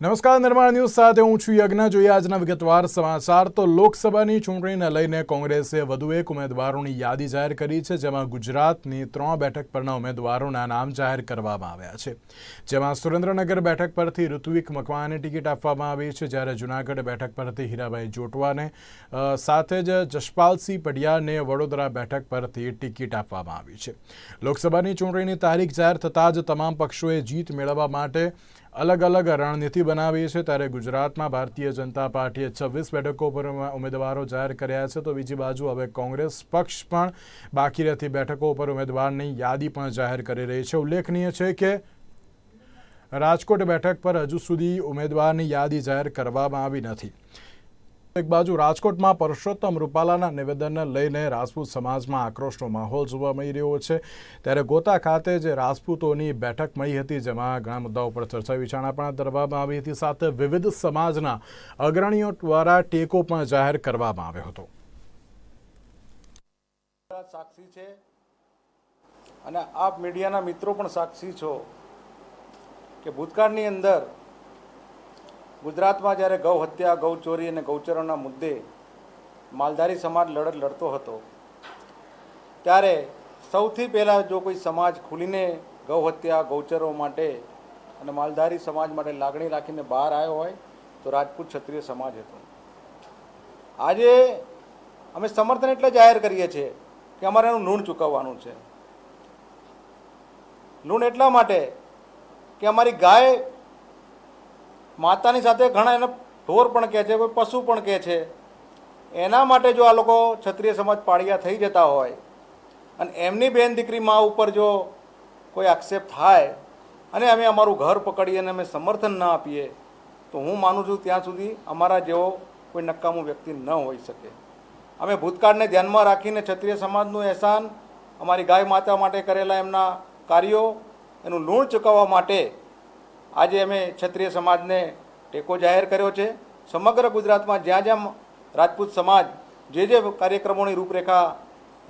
નમસ્કાર, નિર્માણ ન્યૂઝ સાથે હું છું યજ્ઞ. જોઈએ આજના વિગતવાર સમાચાર. તો લોકસભાની ચૂંટણીને લઈને કોંગ્રેસે વધુ એક ઉમેદવારોની યાદી જાહેર કરી છે, જેમાં ગુજરાતની ત્રણ બેઠક પરના ઉમેદવારોના નામ જાહેર કરવામાં આવ્યા છે. જેમાં સુરેન્દ્રનગર બેઠક પરથી ઋત્વિક મકવાને ટિકિટ આપવામાં આવી છે, જ્યારે જૂનાગઢ બેઠક પરથી હીરાભાઈ જોટવાને સાથે જ જશપાલસિંહ પડિયાને વડોદરા બેઠક પરથી ટિકિટ આપવામાં આવી છે. લોકસભાની ચૂંટણીની તારીખ જાહેર થતાં જ તમામ પક્ષોએ જીત મેળવવા માટે અલગ અલગ રણનીતિ બનાવી છે. ત્યારે ગુજરાતમાં ભારતીય જનતા પાર્ટીએ છવ્વીસ બેઠકો પર ઉમેદવારો જાહેર કર્યા છે. તો બીજી બાજુ હવે કોંગ્રેસ પક્ષ પણ બાકી રહેતી બેઠકો પર ઉમેદવારની યાદી પણ જાહેર કરી રહી છે. ઉલ્લેખનીય છે કે રાજકોટ બેઠક પર હજુ સુધી ઉમેદવારની યાદી જાહેર કરવામાં આવી નથી. એક બાજુ રાજકોટમાં પરસોત્તમ રૂપાલાના નિવેદનને લઈને રાજપૂત સમાજમાં આક્રોશનો માહોલ જોવા મળી રહ્યો છે. ત્યારે ગોતા ખાતે જે રાજપૂતોની બેઠક મળી હતી, જેમાં ઘણા મુદ્દાઓ પર ચર્ચા વિચારણા પણ કરવામાં આવી હતી. સાથે વિવિધ સમાજના અગ્રણીઓ દ્વારા ટેકો પણ જાહેર કરવામાં આવ્યો હતો. સાક્ષી છે અને આપ મીડિયાના મિત્રો પણ સાક્ષી છો કે ભૂતકાળની અંદર ગુજરાતમાં જ્યારે ગૌ હત્યા, ગૌ અને ગૌચરોના મુદ્દે માલધારી સમાજ લડત લડતો હતો, ત્યારે સૌથી પહેલાં જો કોઈ સમાજ ખુલીને ગૌ હત્યા ગૌચરો માટે અને માલધારી સમાજ માટે લાગણી રાખીને બહાર આવ્યો હોય, તો રાજપૂત ક્ષત્રિય સમાજ હતો. આજે અમે સમર્થન એટલે જાહેર કરીએ છીએ કે અમારે એનું ઋણ ચૂકવવાનું છે. લૂણ એટલા માટે કે અમારી ગાય માતાની સાથે ઘણા એને ઢોર પણ કહે છે, કોઈ પશુ પણ કહે છે. એના માટે જો આ લોકો ક્ષત્રિય સમાજ પાળિયા થઈ જતા હોય અને એમની બેન દીકરી મા ઉપર જો કોઈ આક્ષેપ થાય અને અમે અમારું ઘર પકડીએ અને અમે સમર્થન ન આપીએ, તો હું માનું છું ત્યાં સુધી અમારા જેવો કોઈ નકામું વ્યક્તિ ન હોઈ શકે. અમે ભૂતકાળને ધ્યાનમાં રાખીને ક્ષત્રિય સમાજનું અહેસાન, અમારી ગાય માતા માટે કરેલા એમના કાર્યો, એનું લૂણ ચૂકવવા માટે આજે અમે ક્ષત્રિય સમાજને ટેકો જાહેર કર્યો છે. સમગ્ર ગુજરાતમાં જ્યાં જ્યાં રાજપૂત સમાજ જે જે કાર્યક્રમોની રૂપરેખા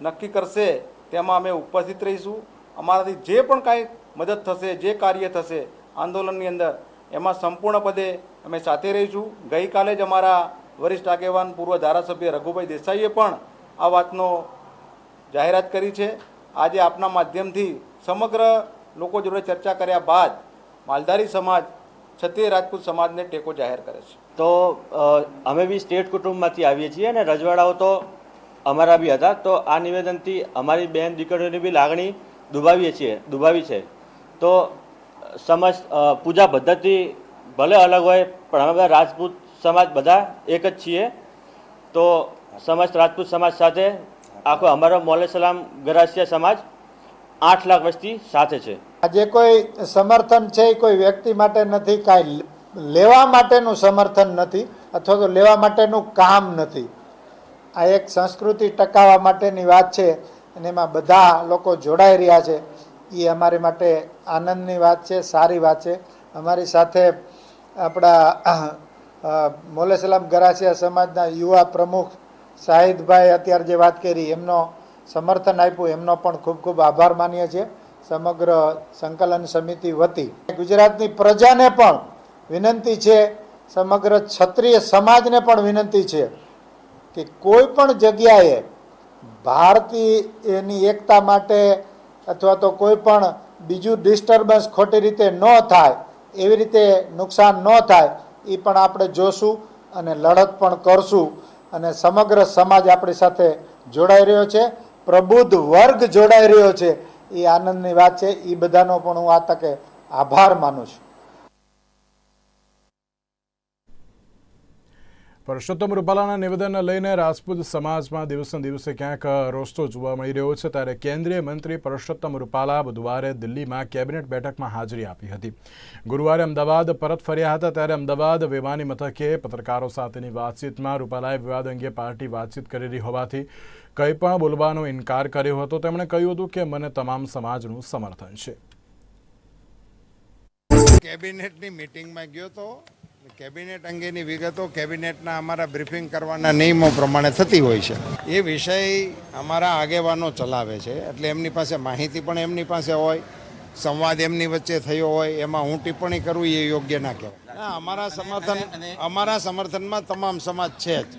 નક્કી કરશે, તેમાં અમે ઉપસ્થિત રહીશું. અમારાથી જે પણ કાંઈ મદદ થશે, જે કાર્ય થશે આંદોલનની અંદર, એમાં સંપૂર્ણપદે અમે સાથે રહીશું. ગઈકાલે જ અમારા વરિષ્ઠ આગેવાન પૂર્વ ધારાસભ્ય રઘુભાઈ દેસાઈએ પણ આ વાતનો જાહેરાત કરી છે. આજે આપના માધ્યમથી સમગ્ર લોકો જોડે ચર્ચા કર્યા બાદ માલધારી સમાજ ક્ષત્રિય રાજપૂત સમાજને ટેકો જાહેર કરે છે. તો અમે બી સ્ટેટ કુટુંબમાંથી આવીએ છીએ અને રજવાડાઓ તો અમારા બી હતા. તો આ નિવેદનથી અમારી બહેન દીકરીઓની બી લાગણી દુભાવીએ છીએ, દુભાવી છે. તો સમજ પૂજા પદ્ધતિ ભલે અલગ હોય, પણ અમે બધા રાજપૂત સમાજ બધા એક જ છીએ. તો સમસ્ત રાજપૂત સમાજ સાથે આખો અમારો મોલે સલામ ગરાસિયા સમાજ આઠ લાખ વસ્તી સાથે છે. આજે કોઈ સમર્થન છે એ કોઈ વ્યક્તિ માટે નથી, કાંઈ લેવા માટેનું સમર્થન નથી, અથવા તો લેવા માટેનું કામ નથી. આ એક સંસ્કૃતિ ટકાવવા માટેની વાત છે અને એમાં બધા લોકો જોડાઈ રહ્યા છે. એ અમારી માટે આનંદની વાત છે, સારી વાત છે. અમારી સાથે આપણા મોલેસલામ ગરાસિયા સમાજના યુવા પ્રમુખ શાહિદભાઈ અત્યારે જે વાત કરી, એમનો સમર્થન આપ્યું, એમનો પણ ખૂબ ખૂબ આભાર માનીએ છીએ. સમગ્ર સંકલન સમિતિ વતી ગુજરાતની પ્રજાને પણ વિનંતી છે, સમગ્ર ક્ષત્રિય સમાજને પણ વિનંતી છે કે કોઈ પણ જગ્યાએ ભારતીયની એકતા માટે અથવા તો કોઈ પણ બીજું ડિસ્ટર્બન્સ ખોટી રીતે ન થાય, એવી રીતે નુકસાન ન થાય, એ પણ આપણે જોશું અને લડત પણ કરશું અને સમગ્ર સમાજ આપણી સાથે જોડાઈ રહ્યો છે, પ્રબુદ્ધ વર્ગ જોડાઈ રહ્યો છે. એ આનંદની વાત છે એ બધાનો પણ હું આ તકે આભાર માનું છું. પરસોત્તમ રૂપાલાના નિવેદનને લઈને રાજપૂત સમાજમાં દિવસે દિવસે ક્યાંક રોસ્તો જોવા મળી રહ્યો છે, ત્યારે કેન્દ્રીય મંત્રી પરસોત્તમ રૂપાલા બુધવારે દિલ્હીમાં કેબિનેટ બેઠકમાં હાજરી આપી હતી. ગુરુવારે અમદાવાદ પરત ફર્યા હતા, ત્યારે અમદાવાદ વિમાની મથકે પત્રકારો સાથેની વાતચીતમાં રૂપાલાએ વિવાદ અંગે પાર્ટી વાતચીત કરેલી હોવાથી કંઈ પણ બોલવાનો ઇનકાર કર્યો હતો, તેમણે કહ્યું હતું કે મને તમામ સમાજનું સમર્થન છે. કેબિનેટની મિટિંગમાં ગયો તો, કેબિનેટ અંગેની વિગતો કેબિનેટના અમારા બ્રીફિંગ કરવાના નિયમો પ્રમાણે થતી હોય છે. એ વિષય અમારા આગેવાનો ચલાવે છે, એટલે એમની પાસે માહિતી પણ એમની પાસે હોય, સંવાદ એમની વચ્ચે થયો હોય, એમાં હું ટિપ્પણી કરું એ યોગ્ય ના કહેવાય. અમારા સમર્થન, અમારા સમર્થનમાં તમામ સમાજ છે જ.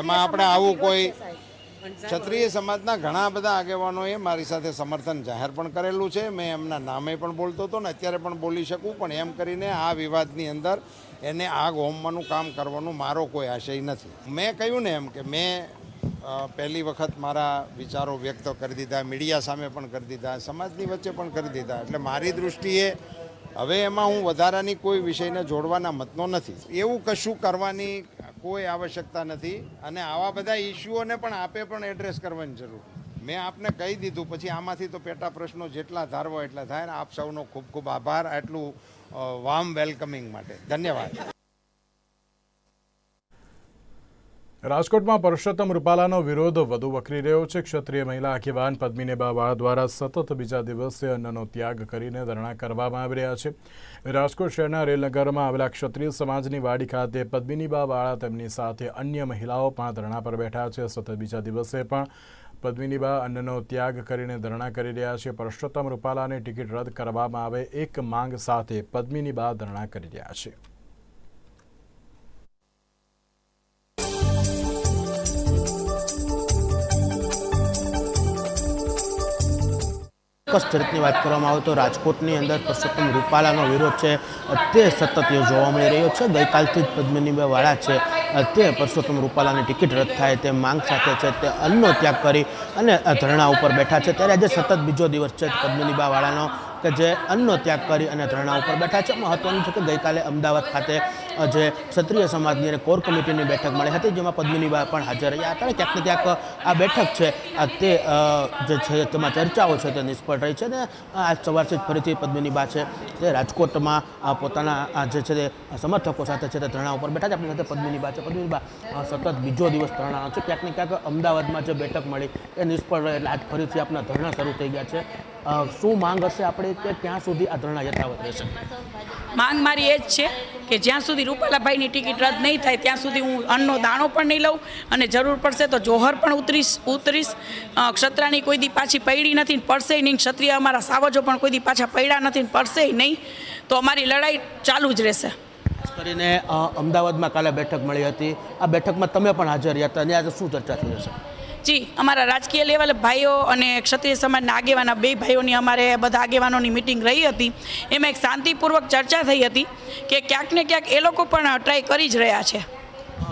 એમાં આપણે આવું કોઈ ક્ષત્રિય સમાજના ઘણા બધા આગેવાનોએ મારી સાથે સમર્થન જાહેર પણ કરેલું છે. મેં એમના નામે પણ બોલતો હતો ને અત્યારે પણ બોલી શકું પણ એમ કરીને આ વિવાદની અંદર એને આગ હોમવાનું કામ કરવાનું મારો કોઈ આશય નથી. મેં કહ્યું ને એમ કે મેં પહેલી વખત મારા વિચારો વ્યક્ત કરી દીધા મીડિયા સામે પણ કરી દીધા સમાજની વચ્ચે પણ કરી દીધા. એટલે મારી દૃષ્ટિએ હવે એમાં હું વધારાની કોઈ વિષયને જોડવાના મતનો નથી. એવું કશું કરવાની કોઈ આવશ્યકતા નથી અને આવા બધા ઇસ્યુઓને પણ આપે પણ એડ્રેસ કરવાની જરૂર. મેં આપને કહી દીધું, પછી આમાંથી તો પેટા પ્રશ્નો જેટલા ધારવો એટલા થાય ને. આપ સૌનો ખૂબ ખૂબ આભાર. આટલું વામ વેલકમિંગ માટે. ધન્યવાદ. રાજકોટમાં પરષોત્તમ રૂપાલાનો વિરોધ વધુ વકરી રહ્યો છે. ક્ષત્રિય મહિલા આગેવાન પદ્મિની બાવા દ્વારા સતત બીજા દિવસે અન્નનો ત્યાગ કરીને ધરણા કરવામાં આવી રહ્યા છે. રાજકોટ શહેરના રેલનગરમાં આવેલા ક્ષત્રિય સમાજની વાડી ખાતે પદ્મિની વાળા તેમની સાથે અન્ય મહિલાઓ પણ ધરણા પર બેઠા છે. સતત બીજા દિવસે પણ પદ્મિનીબા અન્નનો ત્યાગ કરીને ધરણા કરી રહ્યા છે. પરષોત્તમ રૂપાલાની ટિકિટ રદ કરવામાં આવે એક માંગ સાથે પદ્મિનીબા ધરણા કરી રહ્યા છે. ચોક્કસ ચરિત્રની વાત કરવામાં આવે તો રાજકોટની અંદર પુરુષોત્તમ રૂપાલાનો વિરોધ છે. તે સતત જોવા મળી રહ્યો છે. ગઈકાલથી જ પદ્મિનીબા વાળા છે. તે પરસોત્તમ રૂપાલાની ટિકિટ રદ થાય તે માંગ સાથે છે. તે અન્નનો ત્યાગ કરી અને ધરણા ઉપર બેઠા છે. ત્યારે આજે સતત બીજો દિવસ છે પદ્મિનીબા વાળાનો કે જે અન્નનો ત્યાગ કરી અને ધરણા ઉપર બેઠા છે. મહત્વનું છે કે ગઈકાલે અમદાવાદ ખાતે જે ક્ષત્રિય સમાજની અને કોર કમિટીની બેઠક મળી હતી, જેમાં પદ્મિનીબા પણ હાજર રહ્યા હતા અને ક્યાંક ક્યાંક આ બેઠક છે, આ તે જે છે, તેમાં ચર્ચાઓ છે તે નિષ્ફળ રહી છે ને આજ સવારથી જ ફરીથી પદ્મિનીબા છે તે રાજકોટમાં પોતાના જે છે તે સમર્થકો સાથે છે તે ધરણા ઉપર બેઠા છે. આપણી સાથે પદ્મિનીબા છે. પદ્મિનીબા સતત બીજો દિવસ ધરણાનો છે. ક્યાંક ને ક્યાંક અમદાવાદમાં જે બેઠક મળી, એ નિષ્ફળ રહે એટલે આજ ફરીથી આપણા ધરણા શરૂ થઈ ગયા છે. શું માંગ હશે આપણે કે ક્યાં સુધી આ ધરણા યથાવત રહેશે? માંગ મારી એ જ છે કે જ્યાં સુધી રૂપાલાભાઈની ટિકિટ રદ નહીં થાય ત્યાં સુધી હું અન્નનો દાણો પણ નહીં લઉં અને જરૂર પડશે તો જોહર પણ ઉતરીશ ઉતરીશ. ક્ષત્રાની કોઈ દી પાછી પૈડી નથી પડશે નહીં ક્ષત્રિય અમારા સાવજો પણ કોઈ દી પાછા પડ્યા નથી પડશે નહીં. તો અમારી લડાઈ ચાલુ જ રહેશે. ખાસ કરીને અમદાવાદમાં કાલે બેઠક મળી હતી. આ બેઠકમાં તમે પણ હાજર રહ્યા હતા અને આજે શું ચર્ચા થઈ હશે? જી, અમારા રાજકીય લેવલે, ભાઈઓ અને ક્ષત્રિય સમાજના આગેવાના બે ભાઈઓની અમારે બધા આગેવાનોની મિટિંગ રહી હતી. એમાં એક શાંતિપૂર્વક ચર્ચા થઈ હતી કે ક્યાંક ને ક્યાંક એ લોકો પણ ટ્રાય કરી જ રહ્યા છે.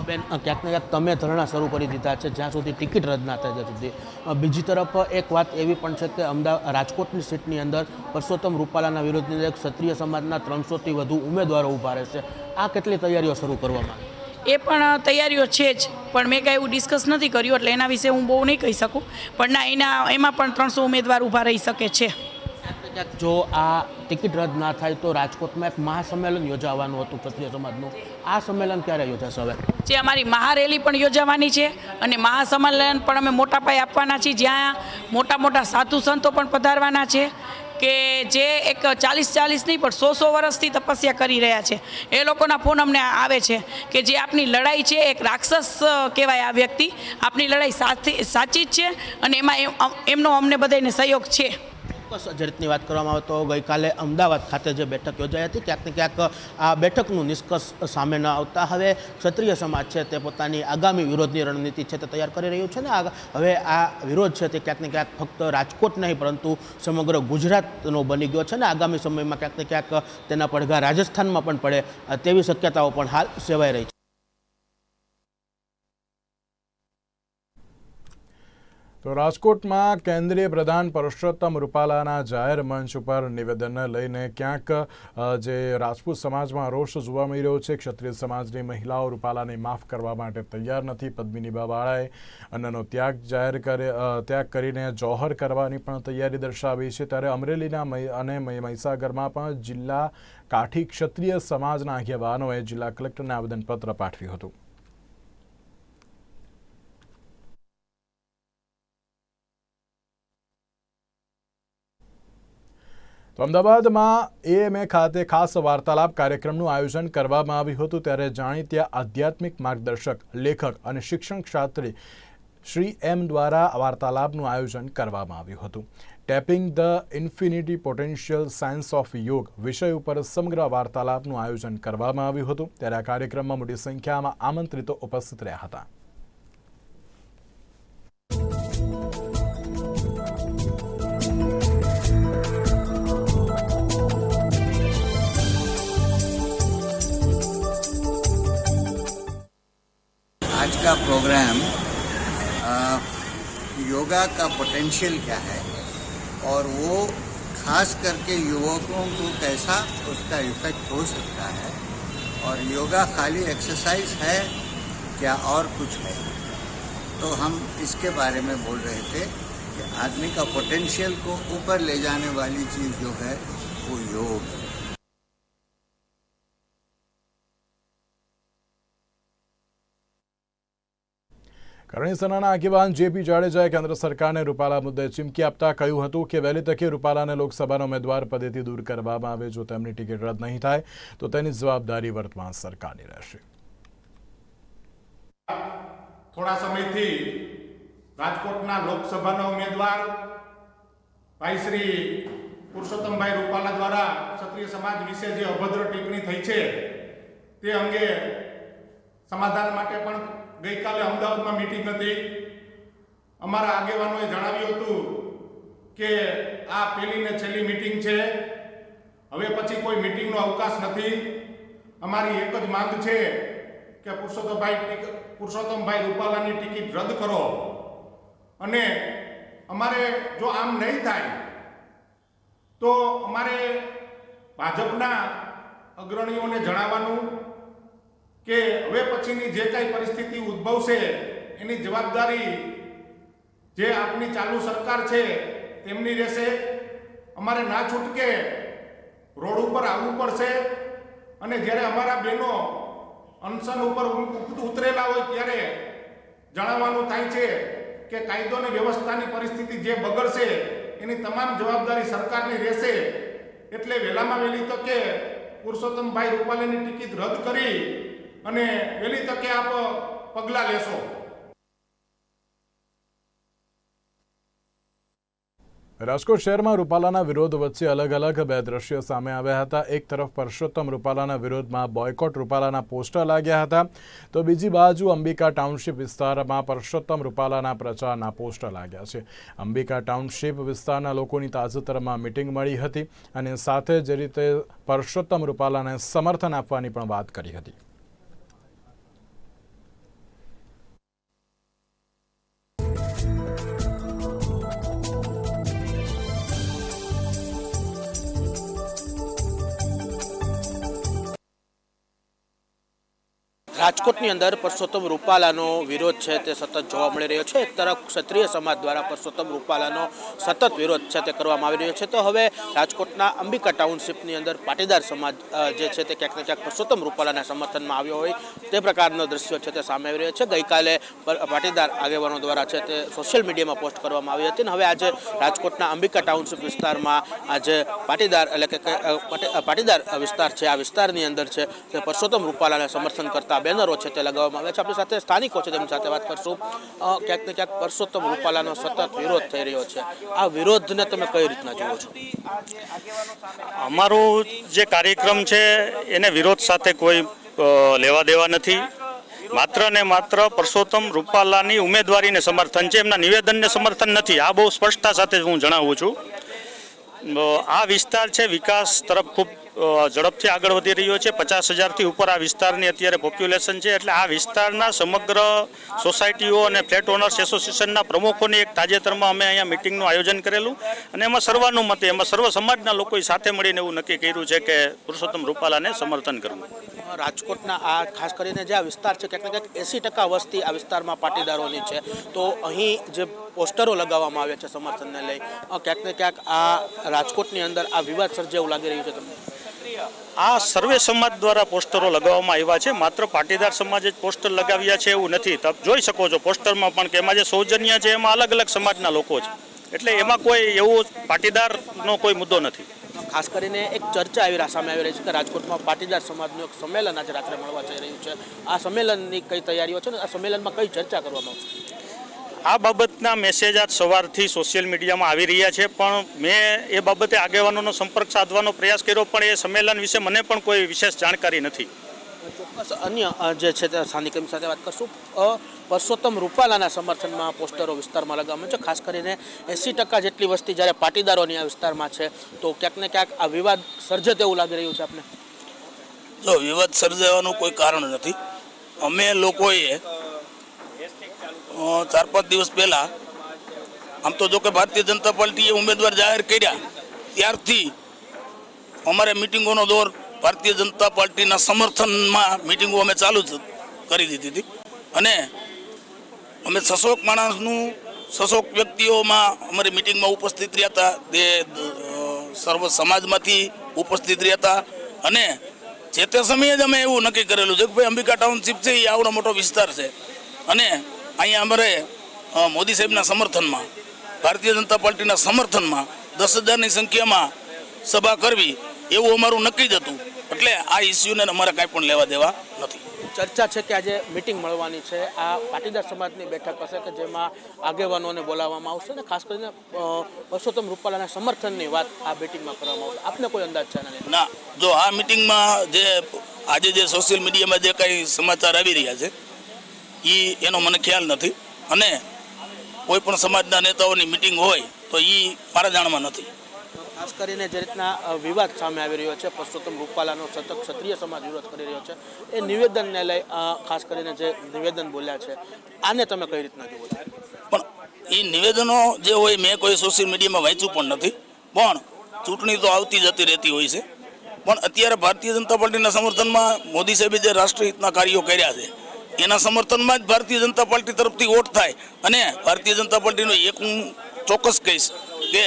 બેન ક્યાંક ને ક્યાંક તમે ધરણા શરૂ કરી દીધા છે, જ્યાં સુધી ટિકિટ રદ ના થાય ત્યાં સુધી બીજી તરફ એક વાત એવી પણ છે કે અમદાવાદ, રાજકોટની સીટની અંદર પરસોત્તમ રૂપાલાના વિરોધની ક્ષત્રિય સમાજના ત્રણસોથી વધુ ઉમેદવારો ઊભા રહેશે. આ કેટલી તૈયારીઓ શરૂ કરવામાં આવી? એ પણ તૈયારીઓ છે જ. પણ મેં કાંઈ એવું ડિસ્કસ નથી કર્યું એટલે એના વિશે હું બહુ નહીં કહી શકું. પણ ના એના એમાં પણ ત્રણસો ઉમેદવાર ઊભા રહી શકે છે. જો આ ટિકિટ રદ ના થાય તો રાજકોટમાં એક મહાસંમેલન યોજાવાનું હતું ક્ષત્રિય સમાજનું. આ સંમેલન ક્યારે યોજાશે હવે? જે અમારી મહારેલી પણ યોજાવાની છે અને મહાસંમેલન પણ અમે મોટા પાયે આપવાના છીએ. જ્યાં મોટા મોટા સાધુ સંતો પણ પધારવાના છે. કે જે એક ચાલીસ ચાલીસ નહીં, પણ સો સો વર્ષથી તપસ્યા કરી રહ્યા છે. એ લોકોના ફોન અમને આવે છે કે જે આપની લડાઈ છે, એક રાક્ષસ કહેવાય આ વ્યક્તિ. આપની લડાઈ સાચી સાચી જ છે અને એમ- એમનો અમને બધાને સહયોગ છે. ચોક્કસ રીતની વાત કરવામાં આવે તો ગઈકાલે અમદાવાદ ખાતે જે બેઠક યોજાઈ હતી, ક્યાંક ને ક્યાંક આ બેઠકનું નિષ્કર્ષ સામે ન આવતા. હવે ક્ષત્રિય સમાજ છે તે પોતાની આગામી વિરોધની રણનીતિ છે તે તૈયાર કરી રહ્યું છે ને? આ- હવે આ વિરોધ છે તે ક્યાંક ને ક્યાંક ફક્ત રાજકોટ નહીં, પરંતુ સમગ્ર ગુજરાતનો બની ગયો છે ને? આગામી સમયમાં ક્યાંક ને ક્યાંક તેના પડઘા રાજસ્થાનમાં પણ પડે, તેવી શક્યતાઓ પણ હાલ સેવાઈ રહી છે. તો રાજકોટમાં કેન્દ્રીય પ્રધાન પુરુષોત્તમ રૂપાલાના જાહેર મંચ ઉપર નિવેદનને લઈને ક્યાંક જે રાજપૂત સમાજમાં રોષ જોવા મળી રહ્યો છે, ક્ષત્રિય સમાજની મહિલાઓ રૂપાલાને માફ કરવા માટે તૈયાર નથી, પદ્મિની બાવાળાએ અન્નનો ત્યાગ જાહેર કરે ત્યાગ કરીને જોહર કરવાની પણ તૈયારી દર્શાવી છે. ત્યારે અમરેલીના અને મહી- મહીસાગરમાં પણ જિલ્લા કાઠી ક્ષત્રિય સમાજના આગેવાનોએ જિલ્લા કલેક્ટરને આવેદનપત્ર પાઠવ્યું હતું. તો અમદાવાદમાં એએમએ ખાતે ખાસ વાર્તાલાપ કાર્યક્રમનું આયોજન કરવામાં આવ્યું હતું ત્યારે જાણીત્યા આધ્યાત્મિક માર્ગદર્શક, લેખક અને શિક્ષણ શાસ્ત્રી શ્રી એમ દ્વારા વાર્તાલાપનું આયોજન કરવામાં આવ્યું હતું. Tapping the infinity potential science of yoga વિષય ઉપર સમગ્ર વાર્તાલાપનું આયોજન કરવામાં આવ્યું હતું. ત્યારે આ કાર્યક્રમમાં મોટી સંખ્યામાં આમંત્રિતો ઉપસ્થિત રહ્યા હતા. का प्रोग्राम योगा का पोटेंशियल क्या है? और वो खास करके युवकों को कैसा उसका इफ़ेक्ट हो सकता है? और योगा खाली एक्सरसाइज है क्या और कुछ है तो हम इसके बारे में बोल रहे थे कि आदमी का पोटेंशियल को ऊपर ले जाने वाली चीज़ जो है, वो योग है। કરણી સેનાના આગેવાન જેપી જાડેજાએ કેન્દ્ર સરકારને રૂપાલા મુદ્દે ચીમકી આપતા કહ્યું હતું કે વહેલી તકે રૂપાલાને લોકસભાના ઉમેદવાર પદેથી દૂર કરવામાં આવે જો તેમની ટિકિટ રદ નહીં થાય, તો તેની જવાબદારી વર્તમાન સરકારની રહેશે. થોડા સમયથી રાજકોટના લોકસભાના ઉમેદવાર ભાઈ શ્રી પુરુષોત્તમભાઈ રૂપાલા દ્વારા ક્ષત્રિય સમાજ વિશે જે અભદ્ર ટિપ્પણી થઈ છે, તે અંગે સમાધાન માટે પણ ગઈકાલે અમદાવાદમાં મિટિંગ હતી. અમારા આગેવાનોએ જણાવ્યું હતું કે આ પહેલી ને છેલ્લી મિટિંગ છે. હવે પછી કોઈ મિટિંગનો અવકાશ નથી. અમારી એક જ માંગ છે કે પુરુષોત્તમભાઈ પુરુષોત્તમભાઈ રૂપાલાની ટિકિટ રદ કરો. અને અમારે જો આમ નહીં થાય, તો અમારે ભાજપના અગ્રણીઓને જણાવવાનું કે હવે પછીની જે કાંઈ પરિસ્થિતિ ઉદ્ભવશે, એની જવાબદારી જે આપની ચાલુ સરકાર છે, તેમની રહેશે. અમારે ના છૂટકે રોડ ઉપર આવવું પડશે અને જ્યારે અમારા બહેનો અનશન ઉપર ઉતરેલા હોય ત્યારે જણાવવાનું થાય છે કે કાયદો અને વ્યવસ્થાની પરિસ્થિતિ જે બગડશે, એની તમામ જવાબદારી સરકારની રહેશે. એટલે વહેલામાં વહેલી તકે પુરુષોત્તમભાઈ રૂપાલાની ટિકિટ રદ કરી અને વહેલી તકે આપ પગલાં લેશો. રાજકોટ શહેરમાં રૂપાલાના વિરોધ વચ્ચે અલગ અલગ બે દ્રશ્યો સામે આવ્યા હતા. એક તરફ પરસોત્તમ રૂપાલાના વિરોધમાં બોયકોટ રૂપાલાના પોસ્ટર લાગ્યા હતા. તો બીજી બાજુ અંબિકા ટાઉનશીપ વિસ્તારમાં પરસોત્તમ રૂપાલાના પ્રચારના પોસ્ટર લાગ્યા છે. અંબિકા ટાઉનશીપ વિસ્તારના લોકોની તાજેતરમાં મિટિંગ મળી હતી અને સાથે જ રીતે પરસોત્તમ રૂપાલાને સમર્થન આપવાની પણ વાત કરી હતી. રાજકોટની અંદર પરસોત્તમ રૂપાલાનો વિરોધ છે તે સતત જોવા મળી રહ્યો છે. એક તરફ ક્ષત્રિય સમાજ દ્વારા પરસોત્તમ રૂપાલાનો સતત વિરોધ છે તે કરવામાં આવી રહ્યો છે. તો હવે રાજકોટના અંબિકા ટાઉનશીપની અંદર પાટીદાર સમાજ જે છે તે ક્યાંક ને ક્યાંક પરસોત્તમ રૂપાલાના સમર્થનમાં આવ્યો હોય તે પ્રકારનો દ્રશ્યો છે તે સામે આવી રહ્યો છે. ગઈકાલે પાટીદાર આગેવાનો દ્વારા છે તે સોશિયલ મીડિયામાં પોસ્ટ કરવામાં આવી હતી અને હવે આજે રાજકોટના અંબિકા ટાઉનશીપ વિસ્તારમાં આજે પાટીદાર એટલે કે પાટીદાર વિસ્તાર છે. આ વિસ્તારની અંદર છે તે પરસોત્તમ રૂપાલાને સમર્થન કરતા બેનરો છે તે લગાવવામાં આવ્યા છે. આપણી સાથે સ્થાનિકો છે, તેમની સાથે વાત કરશું. ક્યાંક ને ક્યાંક પરસોત્તમ રૂપાલાનો સતત વિરોધ થઈ રહ્યો છે. આ વિરોધને તમે કઈ રીતના જુઓ છો? અમારો જે કાર્યક્રમ છે, એને વિરોધ સાથે કોઈ લેવા દેવા નથી. માત્ર ને માત્ર પરસોત્તમ રૂપાલાની ઉમેદવારીને સમર્થન છે, એમના નિવેદનને સમર્થન નથી. આ બહુ સ્પષ્ટતા સાથે હું જણાવું છું. આ વિસ્તાર છે વિકાસ તરફ ખૂબ ઝડપથી આગળ વધી રહ્યો છે. પચાસ હજારથી ઉપર આ વિસ્તારની અત્યારે પોપ્યુલેશન છે. એટલે આ વિસ્તારના સમગ્ર સોસાયટીઓ અને ફ્લેટ ઓનર્સ એસોસિએશનના પ્રમુખોની એક તાજેતરમાં અમે અહીંયા મિટિંગનું આયોજન કરેલું. અને એમાં સર્વાનુમતે, એમાં સર્વ સમાજના લોકોએ સાથે મળીને એવું નક્કી કર્યું છે કે પુરુષોત્તમ રૂપાલાને સમર્થન કરવું. રાજકોટના આ, ખાસ કરીને જે આ વિસ્તાર છે, ક્યાંક ક્યાંક એંસી ટકા વસ્તી આ વિસ્તારમાં પાટીદારોની છે. તો અહીં જે પોસ્ટરો લગાવવામાં આવ્યા છે સમર્થનને લઈ ક્યાંક ને ક્યાંક આ રાજકોટની અંદર આ વિવાદ સર્જે એવું લાગી રહ્યું છે તમને? આ સર્વે સમાજ દ્વારા પોસ્ટરો લગાવવામાં આવ્યા છે. માત્ર પાટીદાર સમાજે જ પોસ્ટર લગાવ્યા છે એવું નથી. તમે જોઈ શકો છો, પોસ્ટરમાં પણ કે એમાં જે સૌજન્ય છે, એમાં અલગ અલગ સમાજના લોકો છે. એટલે એમાં કોઈ એવું પાટીદારનો કોઈ મુદ્દો નથી. ખાસ કરીને એક ચર્ચા આવી સામે આવી રહી છે કે રાજકોટમાં પાટીદાર સમાજનું એક સંમેલન આજે રાત્રે મળવા જઈ રહ્યું છે. આ સંમેલનની કઈ તૈયારીઓ છે ને? આ સંમેલનમાં કઈ ચર્ચા કરવામાં આવશે? આ બાબતના મેસેજ આજ સવારથી સોશિયલ મીડિયામાં આવી રહ્યા છે. પણ મેં એ બાબતે આગેવાનોનો સંપર્ક સાધવાનો પ્રયાસ કર્યો પણ એ સંમેલન વિશે મને પણ કોઈ વિશેષ જાણકારી નથી. ચોક્કસ. અન્ય જે છે તે સ્થાનિક સાથે વાત કરશું. અ, પરસોત્તમ રૂપાલાના સમર્થનમાં પોસ્ટરો વિસ્તારમાં લગાવવામાં છે. ખાસ કરીને એંસી ટકા જેટલી વસ્તી જ્યારે પાટીદારોની આ વિસ્તારમાં છે તો ક્યાંક ને ક્યાંક આ વિવાદ સર્જે તેવું લાગી રહ્યું છે આપને? જો વિવાદ સર્જાવાનું કોઈ કારણ નથી. અમે લોકોએ ચાર પાંચ દિવસ પહેલા, આમ તો જો કે ભારતીય જનતા પાર્ટીએ ઉમેદવાર જાહેર કર્યા, ત્યારથી અમારે મિટિંગોનો દોર ભારતીય જનતા પાર્ટીના સમર્થનમાં મિટિંગો અમે ચાલુ કરી દીધી હતી. અને અમે સશોક માણસનું, સશોક વ્યક્તિઓમાં અમારી મિટિંગમાં ઉપસ્થિત રહ્યા હતા. તે સર્વ સમાજમાંથી ઉપસ્થિત રહ્યા હતા. અને જે તે સમયે જ અમે એવું નક્કી કરેલું છે કે ભાઈ અંબિકા ટાઉનશીપ છે, એ આવડો મોટો વિસ્તાર છે. અને અહીંયા અમારે મોદી સાહેબના સમર્થનમાં ભારતીય જનતા પાર્ટીના સમર્થનમાં દસ હજારની સંખ્યામાં સભા કરવી એવું અમારું નક્કી જ હતું. એટલે આ ઇસ્યુને અમારે કાંઈ પણ લેવા દેવા નથી. ચર્ચા છે કે આજે મિટિંગ મળવાની છે. આ પાટીદાર સમાજની બેઠક હશે કે જેમાં આગેવાનોને બોલાવવામાં આવશે ને ખાસ કરીને પરસોત્તમ રૂપાલાના સમર્થનની વાત આ મિટિંગમાં કરવામાં આવશે. આપને કોઈ અંદાજ છે ના જો આ મિટિંગમાં જે આજે જે સોશિયલ મીડિયામાં જે કંઈ સમાચાર આવી રહ્યા છે એ એનો મને ખ્યાલ નથી. અને કોઈ પણ સમાજના નેતાઓની મિટિંગ હોય તો એ મારા જાણમાં નથી. ખાસ કરીને જે રીતના વિવાદ સામે આવી રહ્યો છે પુરુષોત્તમ રૂપાલાનો સતત ક્ષત્રિય સમાજ વિરોધ કરી રહ્યો છે એ નિવેદનને લઈ ખાસ કરીને જે નિવેદન બોલ્યા છે આને તમે કઈ રીતના જુઓ છો? પણ એ નિવેદનો જે હોય મેં કોઈ સોશિયલ મીડિયામાં વાંચ્યું પણ નથી. પણ ચૂંટણી તો આવતી જતી રહેતી હોય છે. પણ અત્યારે ભારતીય જનતા પાર્ટીના સમર્થનમાં મોદી સાહેબે જે રાષ્ટ્રહિતના કાર્યો કર્યા છે એના સમર્થનમાં જ ભારતીય જનતા પાર્ટી તરફથી વોટ થાય. અને ભારતીય જનતા પાર્ટીનો એક હું ચોક્કસ કહીશ કે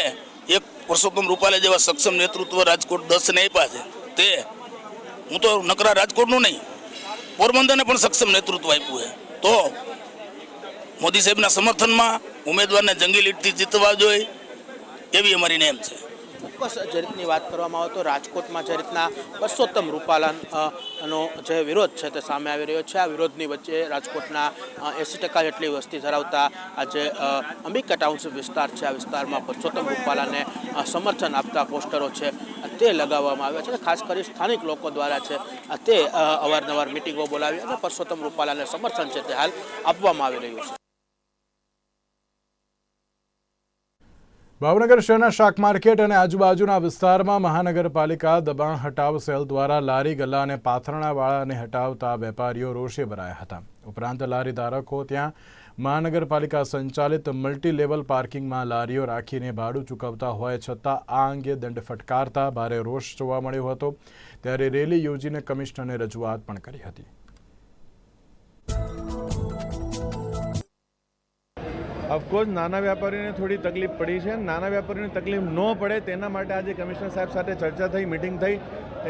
એક પુરુષોત્તમ રૂપાલે જેવા સક્ષમ નેતૃત્વ રાજકોટ દસને આપ્યા છે, તે હું તો નકરા રાજકોટનું નહીં, પોરબંદરને પણ સક્ષમ નેતૃત્વ આપ્યું છે. તો મોદી સાહેબના સમર્થનમાં ઉમેદવારને જંગી લીટથી જીતવા જોઈએ, એવી અમારી નેમ છે. ચોક્કસ જે રીતની વાત કરવામાં આવે તો રાજકોટમાં જે રીતના પરસોત્તમ રૂપાલાનો જે વિરોધ છે તે સામે આવી રહ્યો છે. આ વિરોધની વચ્ચે રાજકોટના એંસી ટકા જેટલી વસ્તી ધરાવતા આ જે અંબિકા ટાઉનશીપ વિસ્તાર છે, આ વિસ્તારમાં પરસોત્તમ રૂપાલાને સમર્થન આપતા પોસ્ટરો છે તે લગાવવામાં આવ્યા છે. અને ખાસ કરી સ્થાનિક લોકો દ્વારા છે તે અવારનવાર મિટિંગો બોલાવી અને પરસોત્તમ રૂપાલાને સમર્થન છે તે હાલ આપવામાં આવી રહ્યું છે. ભાવનગર શહેરના શાક માર્કેટ અને આજુબાજુના વિસ્તારમાં મહાનગરપાલિકા દબાણ હટાવ સેલ દ્વારા લારી, ગલ્લા અને પાથરણાવાળાને હટાવતા વેપારીઓ રોષે ભરાયા હતા. ઉપરાંત લારી ધારકો ત્યાં મહાનગરપાલિકા સંચાલિત મલ્ટી લેવલ પાર્કિંગમાં લારીઓ રાખીને ભાડું ચૂકવતા હોય છતાં આ અંગે દંડ ફટકારતા ભારે રોષ જોવા મળ્યો હતો. ત્યારે રેલી યોજીને કમિશનરને રજૂઆત પણ કરી હતી. ઓફકોર્સ નાના વેપારીને થોડી તકલીફ પડી છે. નાના વેપારીને તકલીફ ન પડે તેના માટે આજે કમિશનર સાહેબ સાથે ચર્ચા થઈ મિટિંગ થઈ.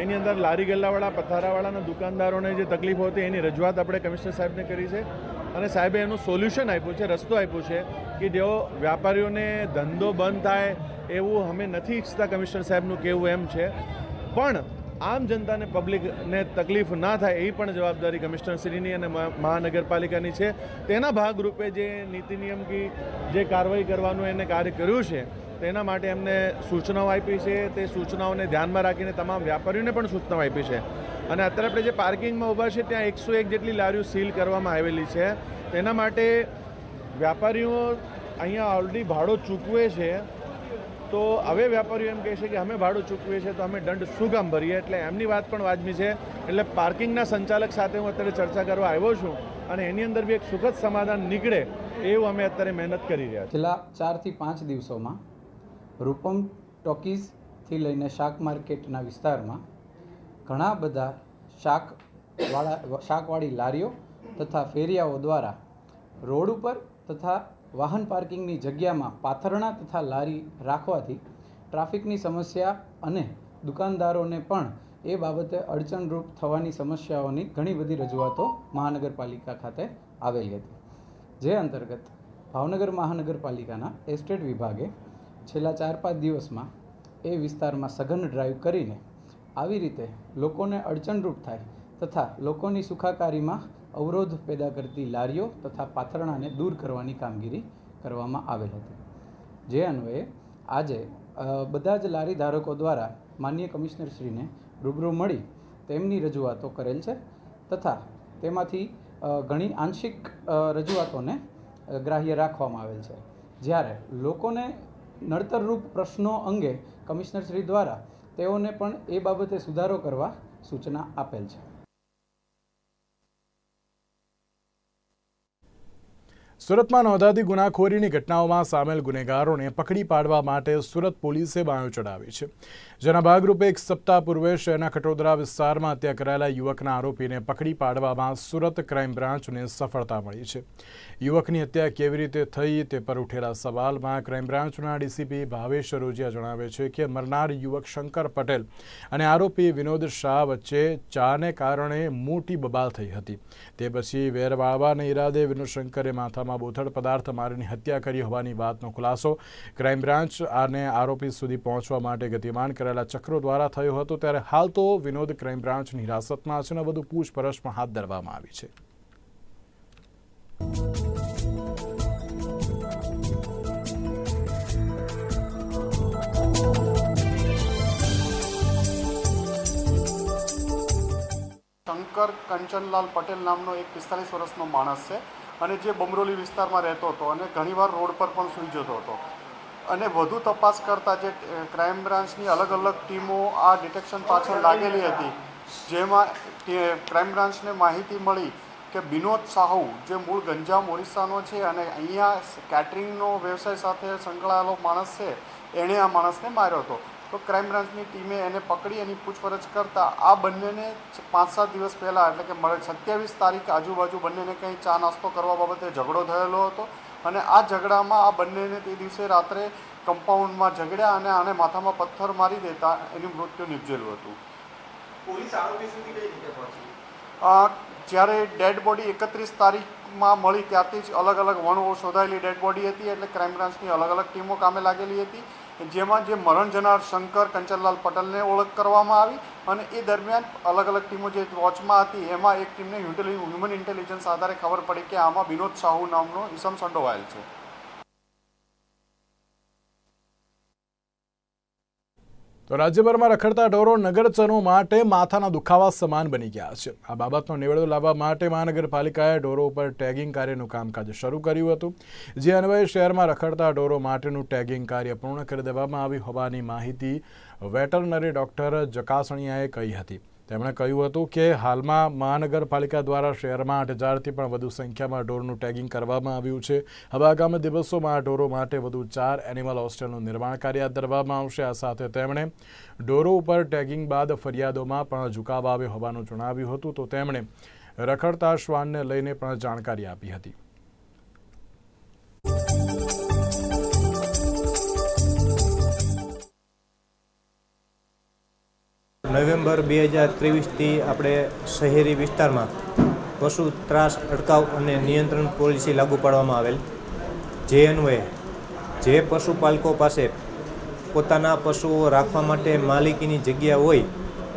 એની અંદર લારી ગલ્લાવાળા, પથારાવાળાના દુકાનદારોને જે તકલીફો હતી એની રજૂઆત આપણે કમિશનર સાહેબને કરી છે. અને સાહેબે એનું સોલ્યુશન આપ્યું છે, રસ્તો આપ્યો છે કે જેઓ વેપારીઓને ધંધો બંધ થાય એવું અમે નથી ઈચ્છતા કમિશનર સાહેબનું કહેવું એમ છે. પણ આમ જનતાને પબ્લિકને તકલીફ ના થાય એ પણ જવાબદારી કમિશનરશ્રીની અને મહાનગરપાલિકાની છે. તેના ભાગરૂપે જે નીતિ નિયમ કી જે કાર્યવાહી કરવાનું એને કાર્ય કર્યું છે, તેના માટે એમને સૂચનાઓ આપી છે. તે સૂચનાઓને ધ્યાનમાં રાખીને તમામ વ્યાપારીઓને પણ સૂચનાઓ આપી છે. અને અત્યારે આપણે જે પાર્કિંગમાં ઊભા છે, ત્યાં એકસો એક જેટલી લારીઓ સીલ કરવામાં આવેલી છે. તેના માટે વ્યાપારીઓ અહીંયા ઓલરેડી ભાડો ચૂકવે છે. તો હવે વેપારીઓ એમ કહે છે કે અમે ભાડું ચૂકવીએ છીએ, તો અમે દંડ શું કામ ભરીએ. એટલે એમની વાત પણ વાજબી છે. એટલે પાર્કિંગના સંચાલક સાથે હું અત્યારે ચર્ચા કરવા આવ્યો છું અને એની અંદર બી એક સુખદ સમાધાન નીકળે એવું અમે અત્યારે મહેનત કરી રહ્યા છીએ. છેલ્લા ચારથી પાંચ દિવસોમાં રૂપમ ટોકીઝથી લઈને શાક માર્કેટના વિસ્તારમાં ઘણા બધા શાકવાળા શાકવાળી લારીઓ તથા ફેરિયાઓ દ્વારા રોડ ઉપર તથા વાહન પાર્કિંગની જગ્યામાં પાથરણા તથા લારી રાખવાથી ટ્રાફિકની સમસ્યા અને દુકાનદારોને પણ એ બાબતે અડચણરૂપ થવાની સમસ્યાઓની ઘણી બધી રજૂઆતો મહાનગરપાલિકા ખાતે આવેલી હતી. જે અંતર્ગત ભાવનગર મહાનગરપાલિકાના એસ્ટેટ વિભાગે છેલ્લા ચાર પાંચ દિવસમાં એ વિસ્તારમાં સઘન ડ્રાઈવ કરીને આવી રીતે લોકોને અડચણરૂપ થાય તથા લોકોની સુખાકારીમાં અવરોધ પેદા કરતી લારીઓ તથા પાથરણાને દૂર કરવાની કામગીરી કરવામાં આવેલ હતી. જે અન્વયે આજે બધા જ લારી ધારકો દ્વારા માન્ય કમિશનરશ્રીને રૂબરૂ મળી તેમની રજૂઆતો કરેલ છે તથા તેમાંથી ઘણી આંશિક રજૂઆતોને ગ્રાહ્ય રાખવામાં આવેલ છે. જ્યારે લોકોને નડતરરૂપ પ્રશ્નો અંગે કમિશનરશ્રી દ્વારા તેઓને પણ એ બાબતે સુધારો કરવા સૂચના આપેલ છે. સુરતમાં નોંધાતી ગુનાખોરીની ઘટનાઓમાં સામેલ ગુનેગારોને પકડી પાડવા માટે સુરત પોલીસે બાયો ચડાવી છે. જેના ભાગરૂપે એક સપ્તાહ પૂર્વે શહેરના ખટોદરા વિસ્તારમાં હત્યા કરાયેલા યુવકના આરોપીને પકડી પાડવામાં સુરત ક્રાઇમ બ્રાન્ચને સફળતા મળી છે. યુવકની હત્યા કેવી રીતે થઈ તે પર ઉઠેલા સવાલમાં ક્રાઇમ બ્રાન્ચના ડીસીપી ભાવેશ રોજિયા જણાવે છે કે મરનાર યુવક શંકર પટેલ અને આરોપી વિનોદ શાહ વચ્ચે ચાને કારણે મોટી બબાલ થઈ હતી. તે પછી વેરવાળવાના ઈરાદે વિનોદ શંકરે માથામાં બોથડ પદાર્થ મારીને હત્યા કરી હોવાની વાતનો ખુલાસો ક્રાઇમ બ્રાન્ચ આને આરોપી સુધી પહોંચવા માટે ગતિમાન કરેલા ચક્રો દ્વારા થયો હતો ત્યારે હાલ તો વિનોદ ક્રાઇમ બ્રાન્ચની હિરાસતમાં છે અને વધુ પૂછપરછ પણ હાથ ધરવામાં આવી છે. શંકર કંચનલાલ પટેલ નામનો એક પિસ્તાલીસ વર્ષનો માણસ છે અને જે બમરોલી વિસ્તારમાં રહેતો હતો અને ઘણીવાર રોડ પર પણ સૂઈ જતો હતો. અને વધુ તપાસ કરતાં જે ક્રાઇમ બ્રાન્ચની અલગ અલગ ટીમો આ ડિટેક્શન પાછળ લાગેલી હતી. જેમાં ક્રાઇમ બ્રાન્ચને માહિતી મળી કે બિનોદ સાહુ, જે મૂળ ગંજામ ઓરિસ્સાનો છે અને અહીંયા કેટરિંગનો વ્યવસાય સાથે સંકળાયેલો માણસ છે, એણે આ માણસને માર્યો હતો. તો ક્રાઇમ બ્રાન્ચની ટીમે એને પકડી એની પૂછપરછ કરતાં આ બંનેને પાંચ સાત દિવસ પહેલાં, એટલે કે મળે સત્યાવીસ તારીખ આજુબાજુ બંનેને કંઈ ચા નાસ્તો કરવા બાબતે ઝઘડો થયેલો હતો અને આ ઝઘડામાં આ બંનેને તે દિવસે રાત્રે કમ્પાઉન્ડમાં ઝઘડ્યા અને આને માથામાં પથ્થર મારી દેતા એનું મૃત્યુ નિપજેલું હતું. પોલીસ આરોપી સુધી કઈ રીતે પહોંચી? જ્યારે ડેડ બોડી એકત્રીસ તારીખમાં મળી ત્યારથી જ અલગ અલગ વણ શોધાયેલી ડેડ બોડી હતી એટલે ક્રાઇમ બ્રાન્ચની અલગ અલગ ટીમો કામે લાગેલી હતી. જેમાં જે મરણ જનાર શંકર કંચનલાલ પટેલને ઓળખ કરવામાં આવી અને એ દરમિયાન અલગ અલગ ટીમો જે વોચમાં હતી, એમાં એક ટીમને હ્યુમન ઇન્ટેલિજન્સ આધારે ખબર પડી કે આમાં વિનોદ સાહુ નામનો ઈસમ સંડોવાયેલ છે. તો રાજ્યભરમાં રખડતા ઢોરો નગરજનો માટે માથાના દુખાવા સમાન બની ગયા છે. આ બાબતનો નિવેડો લાવવા માટે મહાનગરપાલિકાએ ઢોરો ઉપર ટેગિંગ કાર્યનું કામકાજ શરૂ કર્યું હતું. જે અન્વયે શહેરમાં રખડતા ઢોરો માટેનું ટેગિંગ કાર્ય પૂર્ણ કરી દેવામાં આવ્યું હોવાની માહિતી વેટરનરી ડોક્ટર જકાસણીયાએ કહી હતી. તેમણે કહ્યું હતું કે હાલમાં મહાનગરપાલિકા દ્વારા શહેરમાં આઠ હજારથી પણ વધુ સંખ્યામાં ઢોરનું ટેગિંગ કરવામાં આવ્યું છે. હવે આગામી દિવસોમાં આ ઢોરો માટે વધુ ચાર એનિમલ હોસ્ટેલનું નિર્માણ કાર્ય હાથ ધરવામાં આવશે. આ સાથે તેમણે ઢોરો ઉપર ટેગિંગ બાદ ફરિયાદોમાં પણ ઝુકાવ આવ્યો હોવાનું જણાવ્યું હતું. તો તેમણે રખડતા શ્વાનને લઈને પણ જાણકારી આપી હતી. નવેમ્બર બે હજાર ત્રેવીસથી આપણે શહેરી વિસ્તારમાં પશુ ત્રાસ અટકાવ અને નિયંત્રણ પોલિસી લાગુ પાડવામાં આવેલ. જે અન્વયે જે પશુપાલકો પાસે પોતાના પશુઓ રાખવા માટે માલિકીની જગ્યા હોય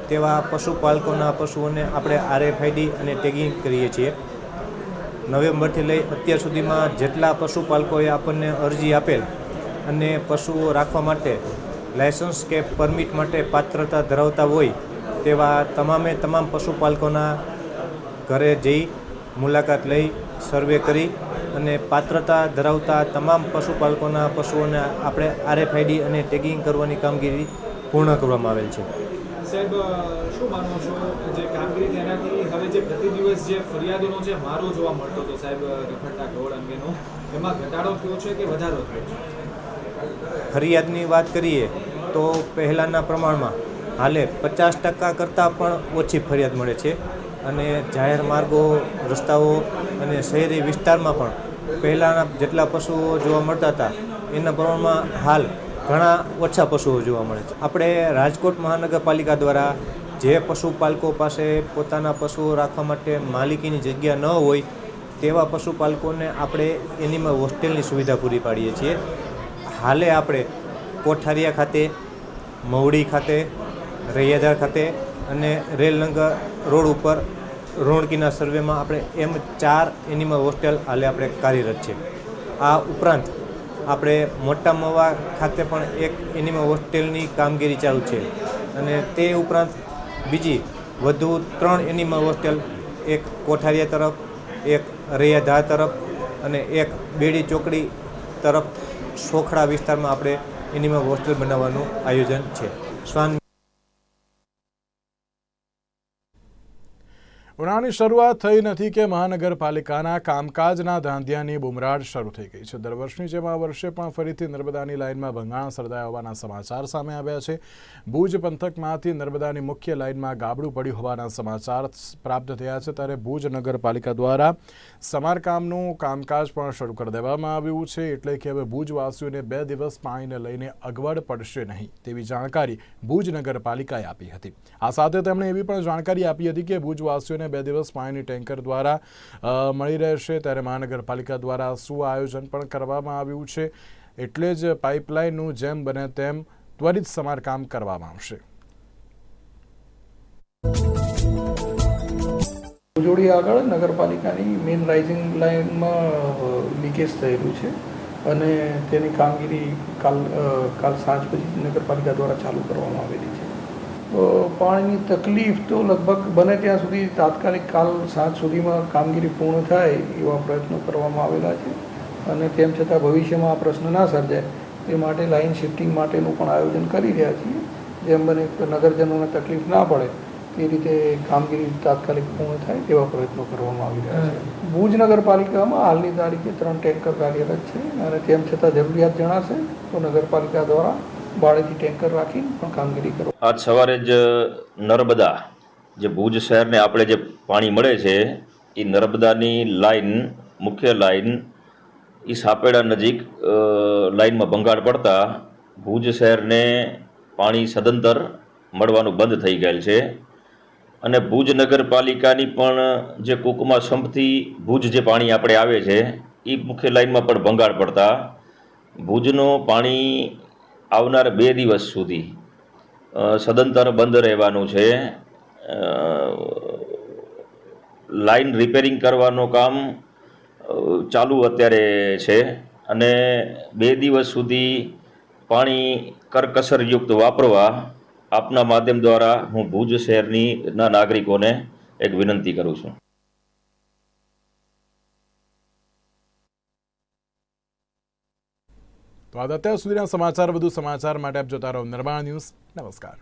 તેવા પશુપાલકોના પશુઓને આપણે આરએફઆઈડી અને ટેગિંગ કરીએ છીએ. નવેમ્બરથી લઈ અત્યાર સુધીમાં જેટલા પશુપાલકોએ આપણને અરજી આપેલ અને પશુઓ રાખવા માટે લાયસન્સ કે પરમિટ માટે પાત્રતા ધરાવતા હોય તેવા તમામે તમામ પશુપાલકોના ઘરે જઈ મુલાકાત લઈ સર્વે કરી અને પાત્રતા ધરાવતા તમામ પશુપાલકોના પશુઓને આપણે આરએફઆઈડી અને ટેગિંગ કરવાની કામગીરી પૂર્ણ કરવામાં આવેલ છે. સાહેબ શું માનો છો? જે કામગીરી તેનાથી હવે જે પ્રતિ દિવસ જે ફરિયાદોનો જે મારો જોવા મળતો હતો સાહેબ રખડતા ઢોળ અંગેનો, એમાં ઘટાડો થયો છે કે વધારો થયો છે? ફરિયાદની વાત કરીએ તો પહેલાંના પ્રમાણમાં હાલે પચાસ ટકા કરતાં પણ ઓછી ફરિયાદ મળે છે અને જાહેર માર્ગો, રસ્તાઓ અને શહેરી વિસ્તારમાં પણ પહેલાંના જેટલા પશુઓ જોવા મળતા હતા, એના પ્રમાણમાં હાલ ઘણા ઓછા પશુઓ જોવા મળે છે. આપણે રાજકોટ મહાનગરપાલિકા દ્વારા જે પશુપાલકો પાસે પોતાના પશુઓ રાખવા માટે માલિકીની જગ્યા ન હોય, તેવા પશુપાલકોને આપણે એનીમાં હોસ્ટેલની સુવિધા પૂરી પાડીએ છીએ. હાલે આપણે કોઠારિયા ખાતે, મવડી ખાતે, રૈયાધાર ખાતે અને રેલનગર રોડ ઉપર રોણકીના સર્વેમાં આપણે એમ ચાર એનિમલ હોસ્ટેલ હાલે આપણે કાર્યરત છે. આ ઉપરાંત આપણે મોટા મવા ખાતે પણ એક એનિમલ હોસ્ટેલની કામગીરી ચાલુ છે અને તે ઉપરાંત બીજી વધુ ત્રણ એનિમલ હોસ્ટેલ, એક કોઠારિયા તરફ, એક રૈયાધાર તરફ અને એક બેડી ચોકડી તરફ સોખડા વિસ્તારમાં આપણે એનિમલ હોસ્ટેલ બનાવવાનું આયોજન છે. શ્વાન ઉનાળાની શરૂઆત થઈ નથી કે મહાનગરપાલિકાના કામકાજના ધાંધિયાની બુમરાડ શરૂ થઈ ગઈ છે. દર વર્ષની જેમ આ વર્ષે પણ ફરીથી નર્મદાની લાઇનમાં ભંગાણ સર્જાયા હોવાના સમાચાર સામે આવ્યા છે. ભુજ પંથકમાંથી નર્મદાની મુખ્ય લાઇનમાં ગાબડું પડ્યું હોવાના સમાચાર પ્રાપ્ત થયા છે. ત્યારે ભુજ નગરપાલિકા દ્વારા સમારકામનું કામકાજ પણ શરૂ કરી દેવામાં આવ્યું છે. એટલે કે હવે ભુજવાસીઓને બે દિવસ પાણીને લઈને અગવડ પડશે નહીં તેવી જાણકારી ભુજ નગરપાલિકાએ આપી હતી. આ સાથે તેમણે એવી પણ જાણકારી આપી હતી કે ભુજવાસીઓને બે દિવસ પાણીની ટેન્કર દ્વારા મળી રહેશે. ત્યારે મહાનગરપાલિકા દ્વારા શું આયોજન પણ કરવામાં આવ્યું છે? એટલે જ પાઇપલાઇનનું જેમ બને તેમ ત્વરિત સમારકામ કરવામાં આવશે. જોડી આગળ નગરપાલિકાની મેઇન રાઇઝિંગ લાઇનમાં લીકેજ થયેલું છે અને તેની કામગીરી કાલ કાલ સાંજ પછી નગરપાલિકા દ્વારા ચાલુ કરવામાં આવેલી છે. પાણીની તકલીફ તો લગભગ બને ત્યાં સુધી તાત્કાલિક કાલ સાંજ સુધીમાં કામગીરી પૂર્ણ થાય એવા પ્રયત્નો કરવામાં આવેલા છે. અને તેમ છતાં ભવિષ્યમાં આ પ્રશ્ન ના સર્જાય. તે માટે લાઇન શિફ્ટિંગ માટેનું પણ આયોજન કરી રહ્યા છીએ. જેમ બને નગરજનોને તકલીફ ના પડે તે રીતે કામગીરી તાત્કાલિક પૂર્ણ થાય તેવા પ્રયત્નો કરવામાં આવી રહ્યા છે. ભુજ નગરપાલિકામાં હાલની તારીખે ત્રણ ટેન્કર કાર્યરત છે અને તેમ છતાં જરૂરિયાત જણાશે તો નગરપાલિકા દ્વારા ભાડેથી ટેન્કર રાખીને પણ કામગીરી કરો. આજ સવારે જ નર્મદા, જે ભુજ શહેરને આપણે જે પાણી મળે છે, એ નર્મદાની લાઈન, મુખ્ય લાઈન, એ સાપેડા નજીક લાઈનમાં ભંગાણ પડતા ભુજ શહેરને પાણી સદંતર મળવાનું બંધ થઈ ગયેલ છે. અને ભુજ નગરપાલિકાની પણ જે કુકમા સંપથી ભુજ જે પાણી આપણે આવે છે, એ મુખ્ય લાઈનમાં પણ ભંગાણ પડતા. ભુજનું પાણી આવનાર બે દિવસ સુધી સદંતર બંધ રહેવાનું છે. લાઇન રિપેરિંગ કરવાનું કામ ચાલુ અત્યારે છે અને બે દિવસ સુધી પાણી કરકસરયુક્ત વાપરવા આપના માધ્યમ દ્વારા હું ભુજ શહેરની ના નાગરિકોને એક વિનંતી કરું છું. તો આ અત્યાર સુધીના સમાચાર વધુ સમાચાર માટે આપ જોતા રહો નિર્માણ ન્યૂઝ. નમસ્કાર.